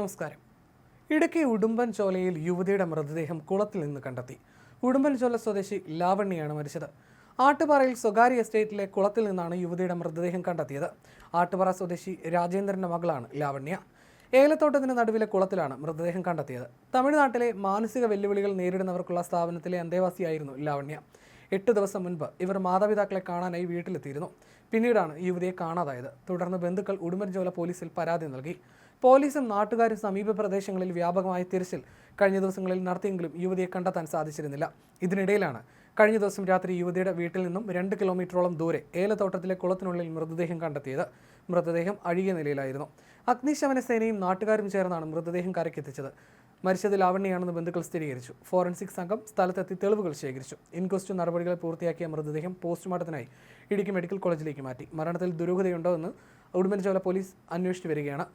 നമസ്കാരം. ഇടുക്കി ഉടുമ്പൻചോലയിൽ യുവതിയുടെ മൃതദേഹം കുളത്തിൽ നിന്ന് കണ്ടെത്തി. ഉടുമ്പൻചോല സ്വദേശി ലാവണ്യാണ് മരിച്ചത്. ആട്ടുപാറയിൽ സ്വകാര്യ എസ്റ്റേറ്റിലെ കുളത്തിൽ നിന്നാണ് യുവതിയുടെ മൃതദേഹം കണ്ടെത്തിയത്. ആട്ടുപാറ സ്വദേശി രാജേന്ദ്രന്റെ മകളാണ് ലാവണ്യ. ഏലത്തോട്ടത്തിന് നടുവിലെ കുളത്തിലാണ് മൃതദേഹം കണ്ടെത്തിയത്. തമിഴ്നാട്ടിലെ മാനസിക വെല്ലുവിളികൾ നേരിടുന്നവർക്കുള്ള സ്ഥാപനത്തിലെ അന്തേവാസിയായിരുന്നു ലാവണ്യ. എട്ട് ദിവസം മുൻപ് ഇവർ മാതാപിതാക്കളെ കാണാനായി വീട്ടിലെത്തിയിരുന്നു. പിന്നീടാണ് യുവതിയെ കാണാതായത്. തുടർന്ന് ബന്ധുക്കൾ ഉടുമ്പൻചോല പോലീസിൽ പരാതി നൽകി. പോലീസും നാട്ടുകാരും സമീപ പ്രദേശങ്ങളിൽ വ്യാപകമായ തിരച്ചിൽ കഴിഞ്ഞ ദിവസങ്ങളിൽ നടത്തിയെങ്കിലും യുവതിയെ കണ്ടെത്താൻ സാധിച്ചിരുന്നില്ല. ഇതിനിടയിലാണ് കഴിഞ്ഞ ദിവസം രാത്രി യുവതിയുടെ വീട്ടിൽ നിന്നും രണ്ട് കിലോമീറ്ററോളം ദൂരെ ഏലത്തോട്ടത്തിലെ കുളത്തിനുള്ളിൽ മൃതദേഹം കണ്ടെത്തിയത്. മൃതദേഹം അഴുകിയ നിലയിലായിരുന്നു. അഗ്നിശമന സേനയും നാട്ടുകാരും ചേർന്നാണ് മൃതദേഹം കരക്കെത്തിച്ചത് മരിച്ചത് ലാവണ്യാണെന്ന് ബന്ധുക്കൾ സ്ഥിരീകരിച്ചു. ഫോറൻസിക് സംഘം സ്ഥലത്തെത്തി തെളിവുകൾ ശേഖരിച്ചു. ഇൻക്വസ്റ്റ് നടപടികൾ പൂർത്തിയാക്കിയ മൃതദേഹം പോസ്റ്റ്മോർട്ടത്തിനായി ഇടുക്കി മെഡിക്കൽ കോളേജിലേക്ക് മാറ്റി. മരണത്തിൽ ദുരൂഹതയുണ്ടോ എന്ന് ഉടുമ്പൻചോല പോലീസ് അന്വേഷിച്ചു വരികയാണ്.